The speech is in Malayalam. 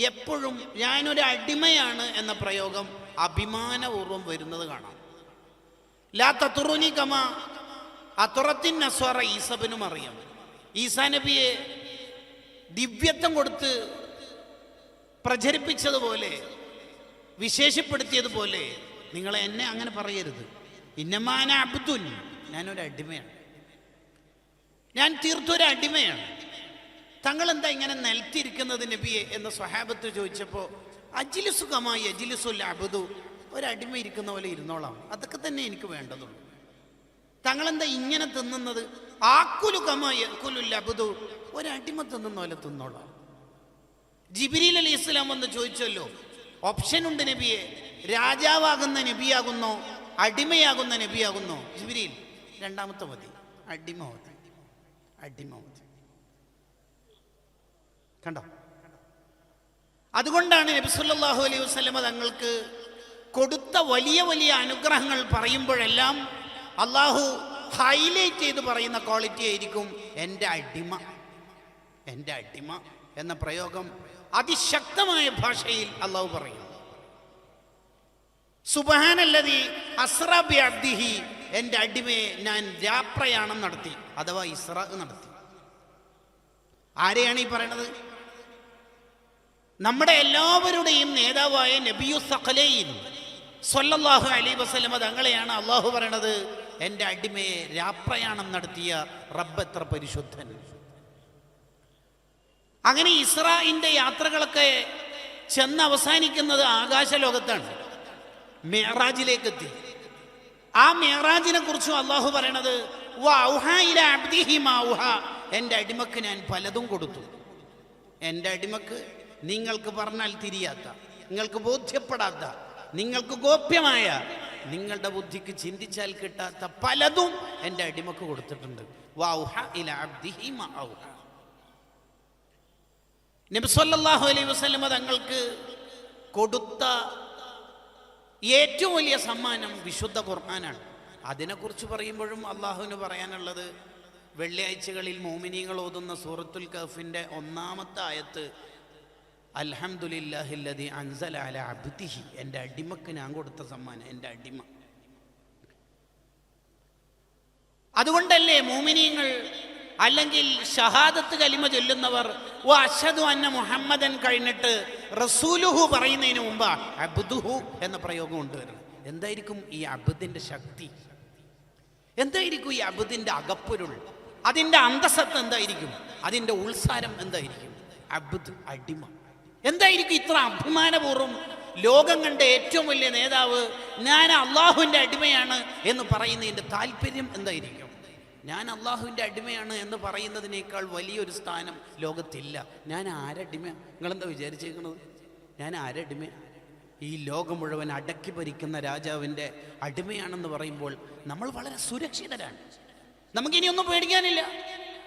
എപ്പോഴും ഞാനൊരു അടിമയാണ് എന്ന പ്രയോഗം അഭിമാനപൂർവം വരുന്നത് കാണാം. ലാ തത്തുറുനി കമ അത്തുറത്തിൻ നസ്വാറ ഈസബിനും അറിയാം. ഈസാ നബിയെ ദിവ്യത്വം കൊടുത്ത് പ്രചരിപ്പിച്ചതുപോലെ വിശേഷപ്പെടുത്തിയതുപോലെ നിങ്ങൾ എന്നെ അങ്ങനെ പറയരുത്. ഇന്നമാന അബ്ദുൻ ഞാനൊരു അടിമയാണ്. ഞാൻ തീർത്തൊരു അടിമയാണ്. തങ്ങൾ എന്താ ഇങ്ങനെ നിലത്തിരിക്കുന്നത് നബിയെ എന്ന് സ്വഹാബത്ത് ചോദിച്ചപ്പോൾ അജിലുസുഖമായി അജിലുസുൽ അബുദു. ഒരടിമ ഇരിക്കുന്ന പോലെ ഇരുന്നോളാം. അതൊക്കെ തന്നെ എനിക്ക് വേണ്ടതുള്ളൂ. തങ്ങളെന്താ ഇങ്ങനെ തിന്നുന്നത്? ആക്കുലു കമായി അക്കുലുൽ അബുദു. ഒരടിമ തിന്നുന്ന പോലെ തിന്നോളാം. ജിബിരിൽ അലി ഇസ്ലാം വന്ന് ചോദിച്ചല്ലോ ഓപ്ഷൻ ഉണ്ട് നബിയെ. രാജാവാകുന്ന നബിയാകുന്നോ അടിമയാകുന്ന നബിയാകുന്നോ? ജിബിരിൽ രണ്ടാമത്തെ മതി. അടിമ മതി. അടിമ മതി. കണ്ടോ? അതുകൊണ്ടാണ് നബിസുല്ലാഹു അലൈഹി വസല്ലമ തങ്ങൾക്ക് കൊടുത്ത വലിയ വലിയ അനുഗ്രഹങ്ങൾ പറയുമ്പോഴെല്ലാം അള്ളാഹു ഹൈലൈറ്റ് ചെയ്ത് പറയുന്ന ക്വാളിറ്റി ആയിരിക്കും എന്റെ അടിമ എന്റെ അടിമ എന്ന പ്രയോഗം അതിശക്തമായ ഭാഷയിൽ അള്ളാഹു പറയും സുബഹാനല്ലതി അസ്രബി അബ്ദിഹി എന്റെ അടിമയെ ഞാൻ രാപ്രയാണം നടത്തി അഥവാ ഇസ്ര നടത്തി. ആരെയാണ് ഈ പറയണത്? നമ്മുടെ എല്ലാവരുടെയും നേതാവായ നബിയു സഖലയിൽ സൊല്ലാഹു അലൈ വസല്ലമ തങ്ങളെയാണ് അള്ളാഹു പറയണത് എന്റെ അടിമയെ രാപ്രയാണം നടത്തിയ റബ്ബെത്ര പരിശുദ്ധൻ. അങ്ങനെ ഇസ്രായിന്റെ യാത്രകളൊക്കെ ചെന്ന് അവസാനിക്കുന്നത് ആകാശലോകത്താണ് മേറാജിലേക്ക് എത്തി ആ മേറാജിനെ കുറിച്ചും അള്ളാഹു പറയണത്. എന്റെ അടിമക്ക് ഞാൻ പലതും കൊടുത്തു. എന്റെ അടിമക്ക് നിങ്ങൾക്ക് പറഞ്ഞാൽ തിരിയാത്ത നിങ്ങൾക്ക് ബോധ്യപ്പെടാത്ത നിങ്ങൾക്ക് ഗോപ്യമായ നിങ്ങളുടെ ബുദ്ധിക്ക് ചിന്തിച്ചാൽ കിട്ടാത്ത പലതും എന്റെ അടിമക്ക് കൊടുത്തിട്ടുണ്ട്. നബിസ്വല്ലാഹു അലൈഹി വസല്ലമ തങ്ങൾക്ക് കൊടുത്ത ഏറ്റവും വലിയ സമ്മാനം വിശുദ്ധ ഖുർആനാണ് അതിനെക്കുറിച്ച് പറയുമ്പോഴും അള്ളാഹുവിന് പറയാനുള്ളത് വെള്ളിയാഴ്ചകളിൽ മോമിനിയങ്ങൾ ഓതുന്ന സൂറത്തുൽ കഫിന്റെ ഒന്നാമത്തെ ആയത്ത് അൽഹംദുലില്ലാഹില്ലതി അൻസല അല അബ്ദിഹി. എന്റെ അടിമക്ക് ഞാൻ കൊടുത്ത സമ്മാനം എന്റെ അടിമ. അതുകൊണ്ടല്ലേ മോമിനിയങ്ങൾ അല്ലെങ്കിൽ ഷഹാദത്ത് കലിമ ചൊല്ലുന്നവർ ഓ അഷദു അന്ന മുഹമ്മദൻ കഴിഞ്ഞിട്ട് റസൂലുഹു പറയുന്നതിന് മുമ്പ് അബ്ദുഹു എന്ന പ്രയോഗം കൊണ്ടുവരണം എന്തായിരിക്കും ഈ അബുദിന്റെ ശക്തി? എന്തായിരിക്കും ഈ അബുദിന്റെ അകപ്പൊരുൾ? അതിന്റെ അന്തസത്ത് എന്തായിരിക്കും? അതിന്റെ ഉത്സാരം എന്തായിരിക്കും? അബുദ് അടിമ. എന്തായിരിക്കും ഇത്ര അഭിമാനപൂർവം ലോകം കണ്ട ഏറ്റവും വലിയ നേതാവ് ഞാൻ അള്ളാഹുവിന്റെ അടിമയാണ് എന്ന് പറയുന്നതിന്റെ താല്പര്യം എന്തായിരിക്കും? ഞാൻ അള്ളാഹുവിന്റെ അടിമയാണ് എന്ന് പറയുന്നതിനേക്കാൾ വലിയൊരു സ്ഥാനം ലോകത്തില്ല. ഞാൻ ആരടിമ നിങ്ങളെന്താ വിചാരിച്ചേക്കണത്? ഞാൻ ആരടിമ ഈ ലോകം മുഴുവൻ അടക്കി ഭരിക്കുന്ന രാജാവിന്റെ അടിമയാണെന്ന് പറയുമ്പോൾ നമ്മൾ വളരെ സുരക്ഷിതരാണ്. നമുക്കിനി ഒന്നും പേടിക്കാനില്ല.